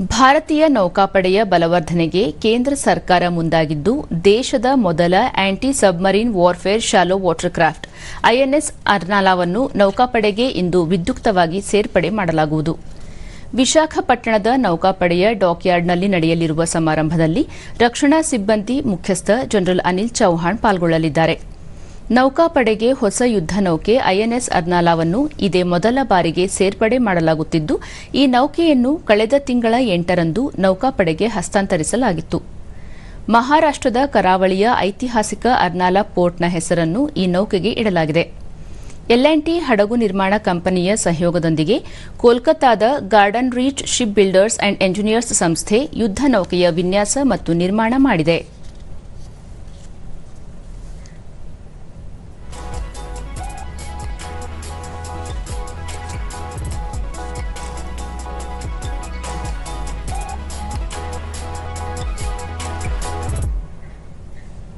ಭಾರತೀಯ ನೌಕಾಪಡೆಯ ಬಲವರ್ಧನೆಗೆ ಕೇಂದ್ರ ಸರ್ಕಾರ ಮುಂದಾಗಿದ್ದು, ದೇಶದ ಮೊದಲ anti submarine warfare shallow water craft INS ಅರ್ನಾಲಾವನ್ನು ನೌಕಾಪಡೆಗೆ ಇಂದು ವಿದ್ಯುಕ್ತವಾಗಿ ಸೇರ್ಪಡೆ ಮಾಡಲಾಗುವುದು. ವಿಶಾಖಪಟ್ಟಣದ ನೌಕಾಪಡೆಯ ಡಾಕ್ಯಾರ್ಡ್ನಲ್ಲಿ ನಡೆಯಲಿರುವ ಸಮಾರಂಭದಲ್ಲಿ ರಕ್ಷಣಾ ಸಿಬ್ಬಂದಿ ಮುಖ್ಯಸ್ಥ ಜನರಲ್ ಅನಿಲ್ ಚೌಹಾಣ್ ಪಾಲ್ಗೊಳ್ಳಲಿದ್ದಾರೆ. ನೌಕಾಪಡೆಗೆ ಹೊಸ ಯುದ್ಧ ನೌಕೆ ಐಎನ್ಎಸ್ ಅರ್ನಾಲಾವನ್ನು ಇದೇ ಮೊದಲ ಬಾರಿಗೆ ಸೇರ್ಪಡೆ ಮಾಡಲಾಗುತ್ತಿದ್ದು, ಈ ನೌಕೆಯನ್ನು ಕಳೆದ ತಿಂಗಳ ಎಂಟರಂದು ನೌಕಾಪಡೆಗೆ ಹಸ್ತಾಂತರಿಸಲಾಗಿತ್ತು. ಮಹಾರಾಷ್ಟದ ಕರಾವಳಿಯ ಐತಿಹಾಸಿಕ ಅರ್ನಾಲಾ ಪೋರ್ಟ್ನ ಹೆಸರನ್ನು ಈ ನೌಕೆಗೆ ಇಡಲಾಗಿದೆ. ಟಿ ಹಡಗು ನಿರ್ಮಾಣ ಕಂಪನಿಯ ಸಹಯೋಗದೊಂದಿಗೆ ಕೋಲ್ಕತ್ತಾದ Garden Reach Ship Builders and Engineers ಸಂಸ್ಥೆ ಯುದ್ಧ ನೌಕೆಯ ವಿನ್ಯಾಸ ಮತ್ತು ನಿರ್ಮಾಣ ಮಾಡಿದೆ.